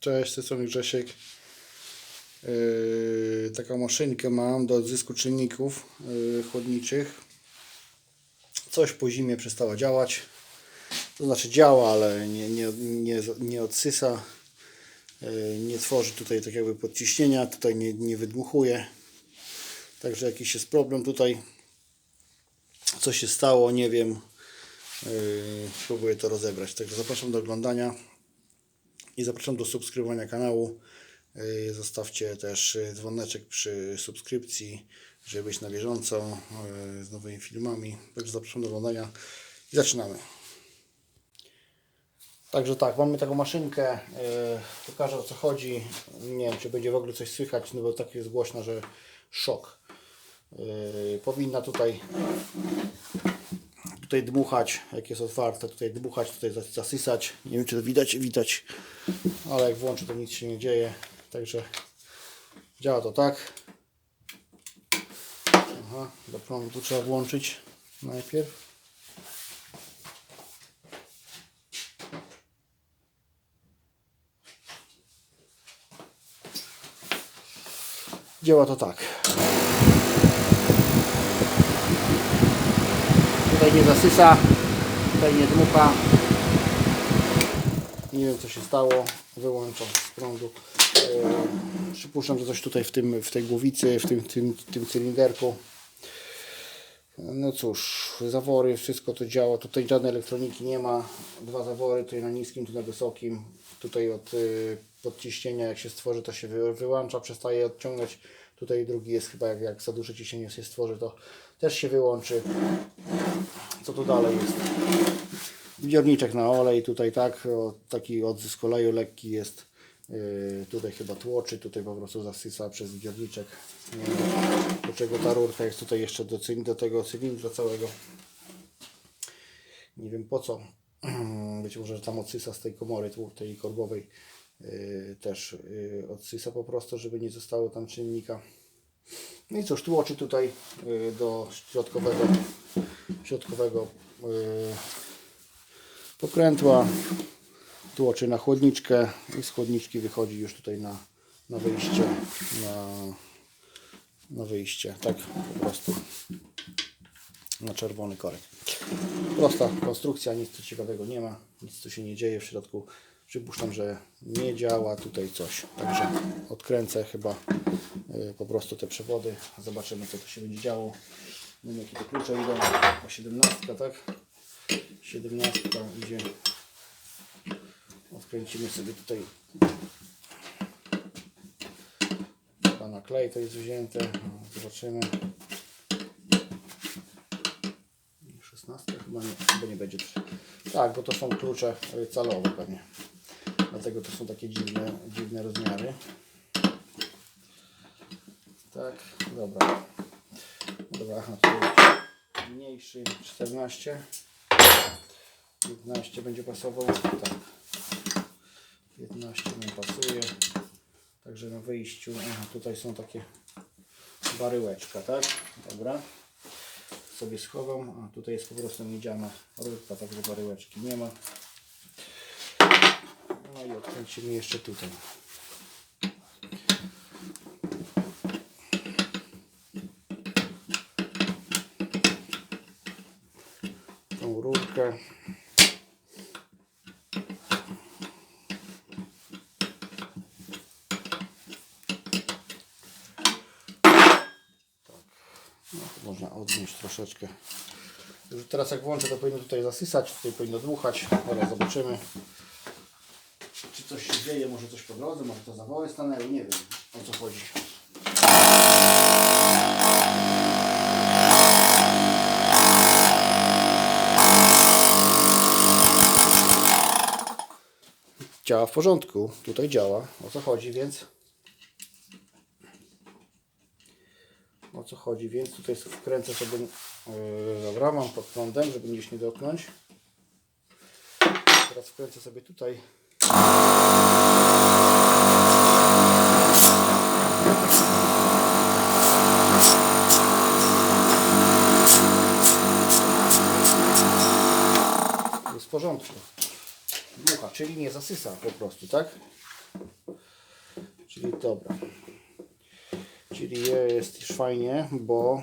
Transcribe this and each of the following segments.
Cześć, tej strony Grzesiek. Yy, taką maszynkę mam do odzysku czynników yy, chłodniczych. Coś po zimie przestała działać. To znaczy działa, ale nie, nie, nie, nie odsysa. Yy, nie tworzy tutaj tak jakby podciśnienia. Tutaj nie, nie wydmuchuje. Także jakiś jest problem tutaj. Co się stało, nie wiem. Yy, próbuję to rozebrać. Także zapraszam do oglądania i zapraszam do subskrybowania kanału. Yy, Zostawcie też yy, dzwoneczek przy subskrypcji, żeby być na bieżąco yy, z nowymi filmami. Także zapraszam do oglądania i zaczynamy. Także tak, mamy taką maszynkę. Pokażę o co chodzi. Nie wiem, czy będzie w ogóle coś słychać, no bo tak jest głośno, że szok. Powinna tutaj tutaj dmuchać, jak jest otwarte, tutaj dmuchać, tutaj zas- zasysać. Nie wiem, czy to widać, widać, ale jak włączę, to nic się nie dzieje. Także działa to tak. Aha, do prądu trzeba włączyć najpierw. Działa to tak. Tutaj nie zasysa, tutaj nie dmucha. Nie wiem co się stało. Wyłączam z prądu. E, przypuszczam, że coś tutaj w, tym, w tej głowicy, w tym, tym, tym cylinderku. No cóż, zawory, wszystko to działa. Tutaj żadnej elektroniki nie ma. Dwa zawory, tutaj na niskim, tu na wysokim. Tutaj od y, podciśnienia, jak się stworzy, to się wy, wyłącza, przestaje odciągać. Tutaj drugi jest chyba, jak, jak za duże ciśnienie się stworzy, to też się wyłączy. Co tu dalej jest? Zbiorniczek na olej, tutaj tak, o, taki odzysk oleju lekki jest. Yy, tutaj chyba tłoczy, tutaj po prostu zasysa przez zbiorniczek. Yy, do czego ta rurka jest tutaj jeszcze do, do tego cylindra całego. Nie wiem po co. Być może że tam odsysa z tej komory, tej korbowej. Yy, też yy, odsysa po prostu, żeby nie zostało tam czynnika. No i cóż, tłoczy tutaj yy, do środkowego, środkowego yy, pokrętła, tłoczy na chłodniczkę i z chłodniczki wychodzi już tutaj na, na wyjście, na, na wyjście, tak po prostu na czerwony korek. Prosta konstrukcja, nic tu ciekawego nie ma, nic tu się nie dzieje w środku. Przypuszczam, że nie działa tutaj coś, także odkręcę chyba y, po prostu te przewody, zobaczymy co tu się będzie działo. Nie wiem jakie te klucze idą, o 17, tak? 17 idzie. Odkręcimy sobie tutaj chyba na klej to jest wzięte. No, Zobaczymy. 16 chyba nie, chyba nie będzie. Tak, bo to są klucze y, calowe pewnie. Dlatego to są takie dziwne, dziwne rozmiary. Tak, dobra. Dobra, mniejszy 14. 15 będzie pasował. Tak. 15 mi pasuje. Także na wyjściu. Aha, tutaj są takie baryłeczka, tak? Dobra. Sobie schowam. A tutaj jest po prostu miedziana rurka, także baryłeczki nie ma. No i odkręcimy jeszcze tutaj. Tą rurkę. No, można odnieść troszeczkę. Już teraz jak włączę, to powinno tutaj zasysać, tutaj powinno dmuchać. Teraz zobaczymy, czy coś się dzieje, może coś po drodze, może to zawory stanęły, nie wiem o co chodzi. Działa w porządku, tutaj działa, o co chodzi, więc o co chodzi, więc tutaj wkręcę sobie, yy, dobra, mam pod prądem, żeby gdzieś nie dotknąć. Teraz wkręcę sobie tutaj. Jest w porządku. Dmucha, czyli nie zasysa po prostu, tak? Czyli dobra. Czyli jest już fajnie, bo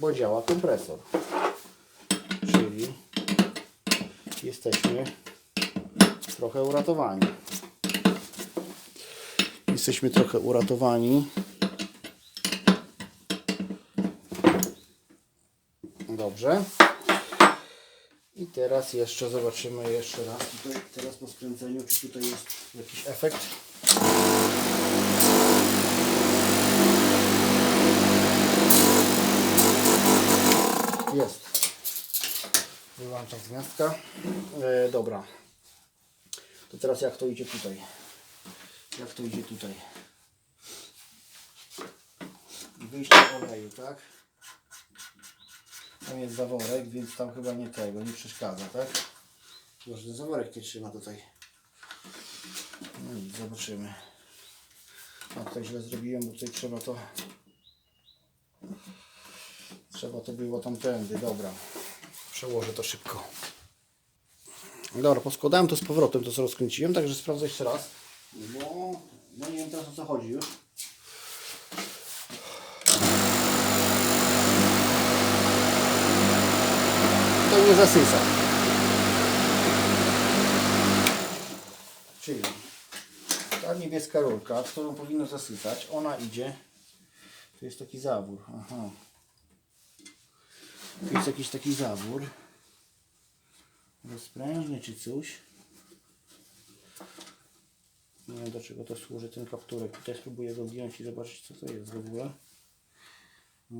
bo działa kompresor. Czyli jesteśmy trochę uratowani. Jesteśmy trochę uratowani. Dobrze. Teraz jeszcze zobaczymy jeszcze raz tutaj, teraz po skręceniu, czy tutaj jest jakiś efekt. Jest. Wyłączam z gniazdka. E, dobra. To teraz jak to idzie tutaj? Jak to idzie tutaj? Wyjście oleju, tak? Tam jest zaworek, więc tam chyba nie tego, nie przeszkadza, tak? Może ten zaworek nie trzyma tutaj. No nic, zobaczymy. A tutaj źle zrobiłem, bo tutaj trzeba to... Trzeba to było tamtędy, dobra. Przełożę to szybko. Dobra, poskładałem to z powrotem, to co rozkręciłem, także sprawdzę jeszcze raz. Bo no nie wiem teraz o co chodzi już. Nie zasysa. Czyli ta niebieska rurka, którą powinno zasysać, ona idzie. Tu jest taki zawór. Aha. Tu jest jakiś taki zawór. Rozprężny czy coś. Nie wiem do czego to służy ten kapturek. Tutaj spróbuję go zdjąć i zobaczyć co to jest w ogóle.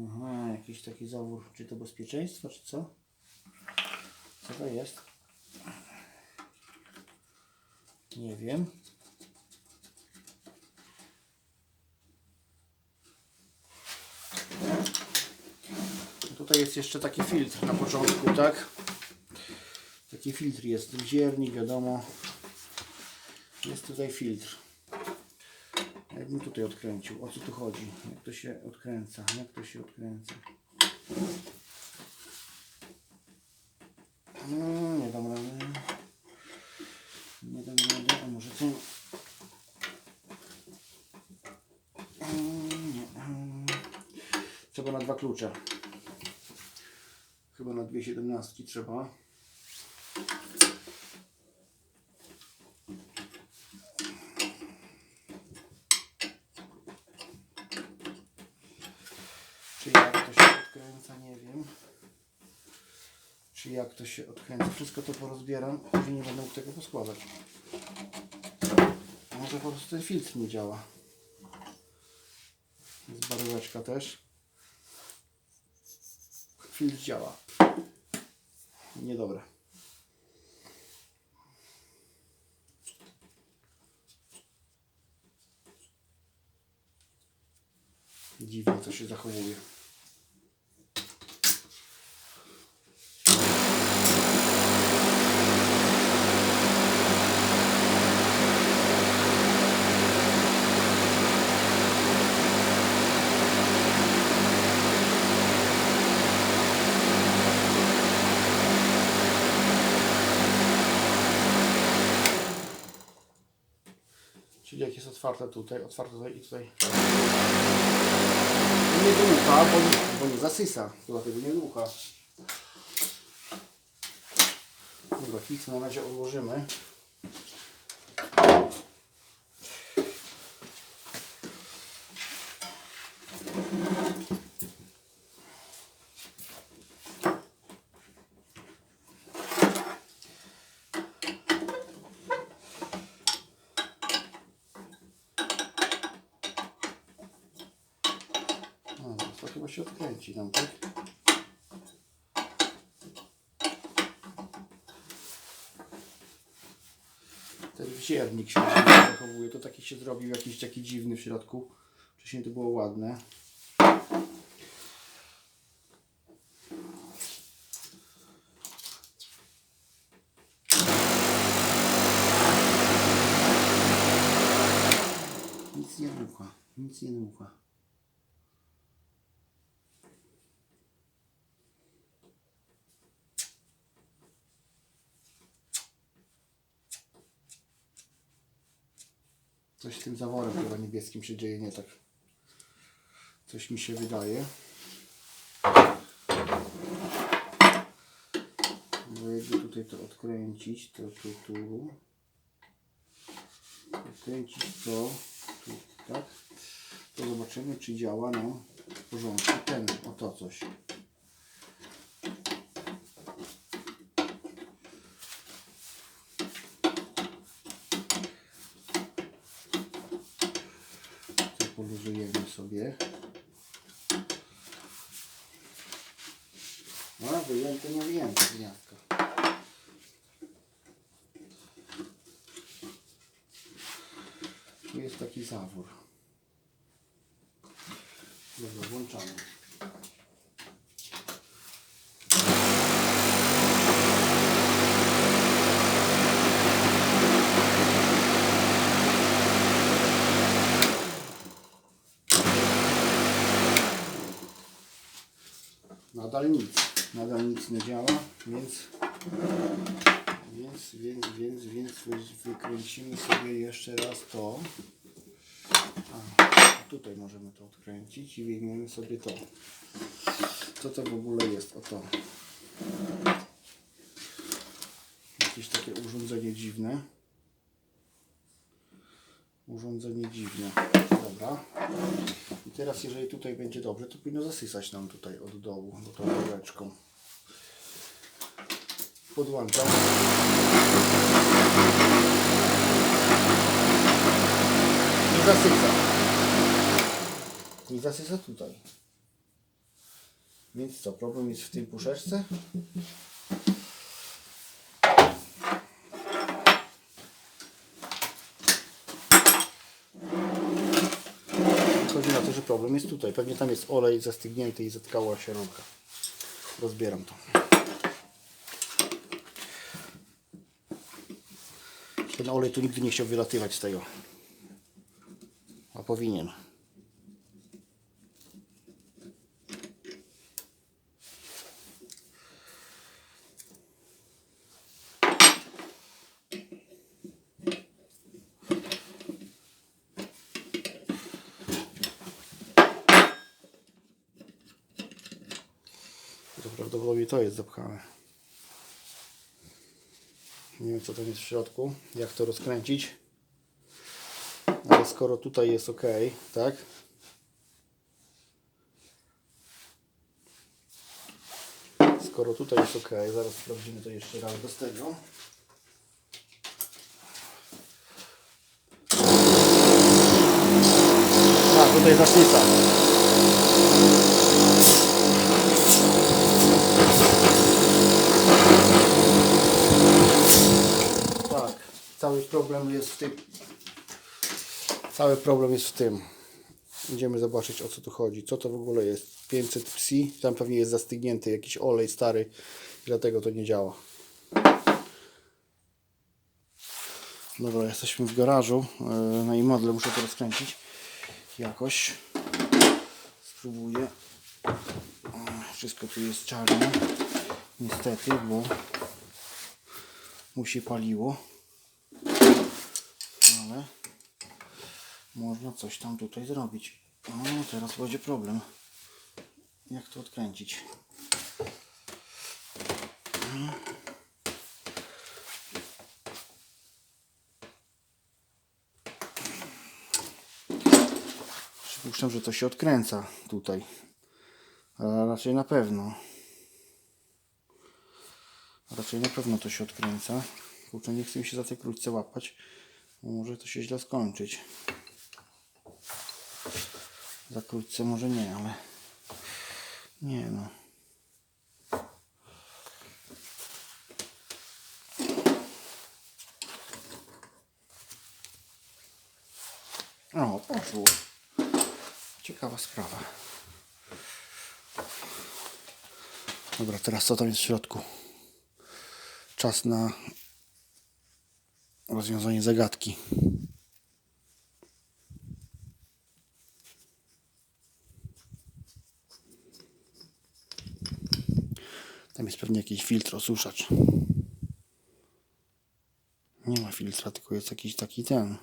Aha, jakiś taki zawór. Czy to bezpieczeństwo, czy co? Co to jest? Nie wiem. Tutaj jest jeszcze taki filtr na początku, tak? Taki filtr jest, wziernik, wiadomo. Jest tutaj filtr. Jakbym tutaj odkręcił, o co tu chodzi? Jak to się odkręca? Jak to się odkręca? No, nie dam rady. Nie dam rady, a może to... Mm, Nie. mm. Trzeba na dwa klucze. Chyba na dwie siedemnastki trzeba. Czy jak to się odkręca, nie wiem. Czy jak to się odkręca. Wszystko to porozbieram, później nie będę mógł tego poskładać. Może po prostu ten filtr nie działa. Baróweczka też. Filtr działa. Niedobre. Dziwnie to się zachowuje. Czyli jak jest otwarte tutaj, otwarte tutaj i tutaj. Nie dmucha, bo nie, bo nie zasysa. Dlatego nie dmucha. Dobra, fix na razie odłożymy. No, to chyba się odkręci nam, tak? Ten wziernik się zachowuje. To taki się zrobił jakiś taki dziwny w środku. Wcześniej to było ładne. Nic nie dmucha. Nic nie dmucha. Tym zaworem chyba niebieskim się dzieje nie tak. Coś mi się wydaje. Bo jakby tutaj to odkręcić, to tu, tu. Odkręcić to, tu, tak? To zobaczymy, czy działa nam w porządku. Ten, o to coś. To poluzujemy sobie. No, wyjęte, nie wyjęte, gniazdko. Tu jest taki zawór. Dobra, włączamy. Nadal nic. Nadal nic nie działa, więc więc, więc, więc, więc wy- wykręcimy sobie jeszcze raz to. Tutaj możemy to odkręcić i wyjmiemy sobie to. Co to w ogóle jest? O to. Jakieś takie urządzenie dziwne. Urządzenie dziwne. Dobra. I teraz jeżeli tutaj będzie dobrze, to powinno zasysać nam tutaj od dołu, do tą rureczką. Podłączam. Zasysa. I zasysa tutaj. Więc co, problem jest w tej puszeczce? Chodzi na to, że problem jest tutaj. Pewnie tam jest olej zastygnięty i zatkała się rurka. Rozbieram to. Ten olej tu nigdy nie chciał wylatywać z tego. A powinien. To prawdopodobnie to jest zapchane. Nie wiem co tam jest w środku, jak to rozkręcić. Ale skoro tutaj jest ok, tak? Skoro tutaj jest ok, zaraz sprawdzimy to jeszcze raz bez tego. A, tutaj zasysa. Tak, cały problem jest w tym. Cały problem jest w tym. Idziemy zobaczyć o co tu chodzi. Co to w ogóle jest? 500 psi. Tam pewnie jest zastygnięty jakiś olej stary. Dlatego to nie działa. Dobra, jesteśmy w garażu. Yy, Na imodle muszę to rozkręcić. Jakoś. Spróbuję. Wszystko tu jest czarne. Niestety, bo mu się paliło. Ale można coś tam tutaj zrobić. No, teraz będzie problem. Jak to odkręcić? Przypuszczam, że to się odkręca tutaj. Ale raczej na pewno. Raczej na pewno to się odkręca. Kurczę, nie chcę mi się za tej krótce łapać. Może to się źle skończyć. Za krótce może nie, ale... Nie no. O, poszło. Ciekawa sprawa. Dobra, teraz co tam jest w środku? Czas na rozwiązanie zagadki. Tam jest pewnie jakiś filtr, osuszacz. Nie ma filtra, tylko jest jakiś taki ten.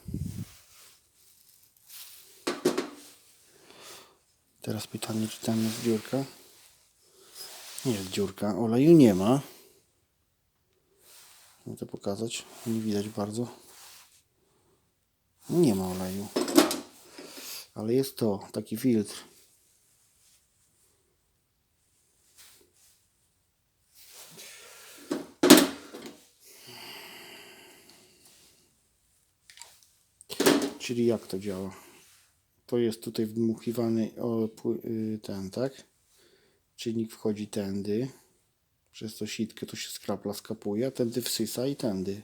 Teraz pytanie, czy tam jest dziurka? Nie jest dziurka. Oleju nie ma. Chcę to pokazać. Nie widać bardzo. Nie ma oleju. Ale jest to, taki filtr. Czyli jak to działa? To jest tutaj wdmuchiwany y, ten, tak? Czynnik wchodzi tędy. Przez to sitkę to się skrapla, skapuje, a tędy wsysa i tędy.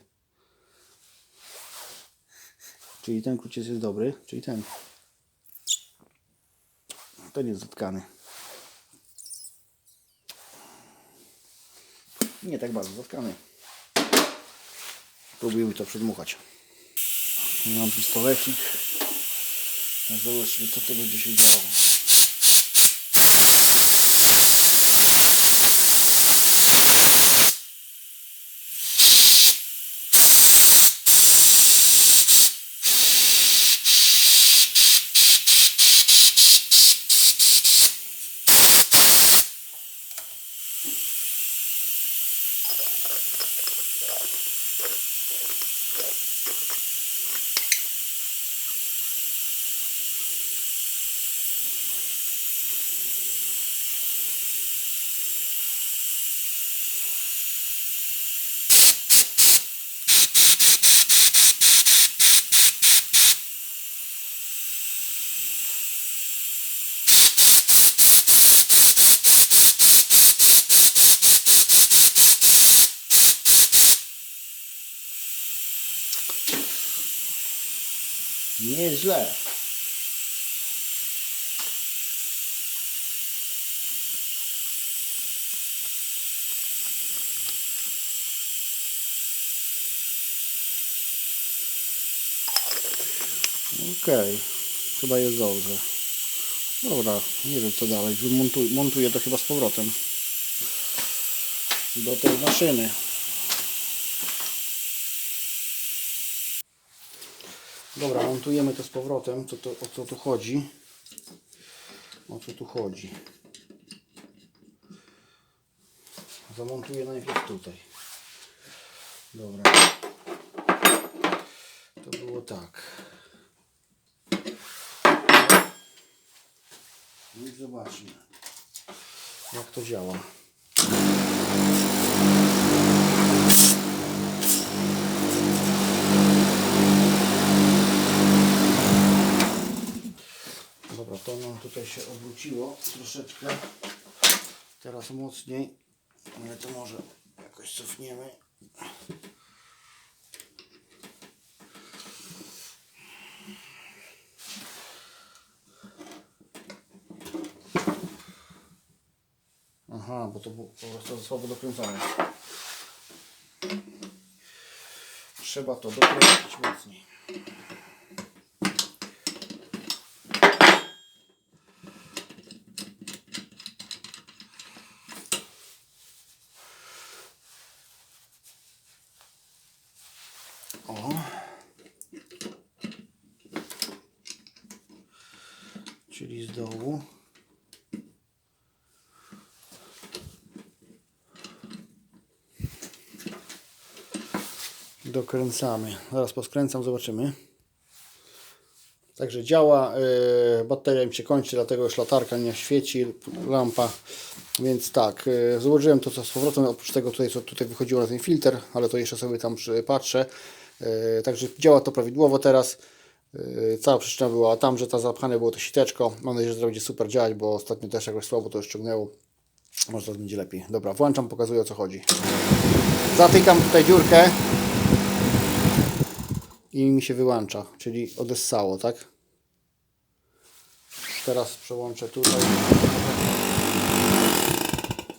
Czyli ten kluciec jest dobry, czyli ten. Ten jest zatkany. Nie tak bardzo zatkany. Próbujemy to przedmuchać. Mam pistolecik. Zobaczmy co to będzie się działo. Nieźle. Okej, chyba jest dobrze. Dobra, nie wiem co dalej. Wymontuj, montuję to chyba z powrotem do tej maszyny. Dobra, montujemy to z powrotem. Co to, o co tu chodzi? O co tu chodzi? Zamontuję najpierw tutaj. Dobra. To było tak. No i zobaczmy, jak to działa. Tutaj się obróciło troszeczkę. Teraz mocniej. Ale to może jakoś cofniemy. Aha, bo to było po prostu słabo dokręcone. Trzeba to dokręcić mocniej. O. Z dołu. Dokręcamy. Zaraz poskręcam, zobaczymy. Także działa. Yy, bateria mi się kończy, dlatego już latarka nie świeci, lampa. Więc tak, yy, złożyłem to co z powrotem, oprócz tego tutaj, co tutaj wychodziło na ten filtr, ale to jeszcze sobie tam patrzę. Yy, także działa to prawidłowo teraz. Yy, cała przyczyna była tam, że ta zapchane było to siteczko. Mam nadzieję, że to będzie super działać, bo ostatnio też jakoś słabo to już ściągnęło. Może teraz będzie lepiej. Dobra, włączam, pokazuję o co chodzi. Zatykam tutaj dziurkę i mi się wyłącza, czyli odessało, tak? Teraz przełączę tutaj.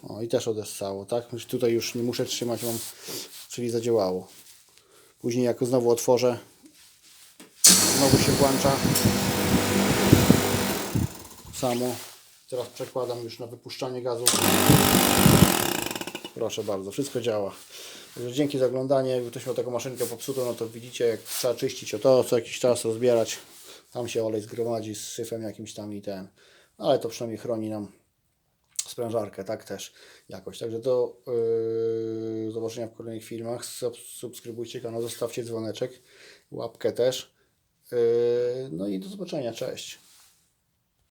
O i też odessało, tak? Tutaj już nie muszę trzymać, mam, czyli zadziałało. Później jak znowu otworzę, znowu się włącza. Samo. Teraz przekładam już na wypuszczanie gazu. Proszę bardzo, wszystko działa. Także dzięki za oglądanie. Jakby ktoś miał taką maszynkę popsutą, no to widzicie, jak trzeba czyścić o to, co jakiś czas rozbierać. Tam się olej zgromadzi z syfem jakimś tam i ten. ale to przynajmniej chroni nam sprężarkę, tak też jakoś. Także do yy, zobaczenia w kolejnych filmach. Sub, subskrybujcie kanał, zostawcie dzwoneczek, łapkę też. Yy, no i do zobaczenia, cześć.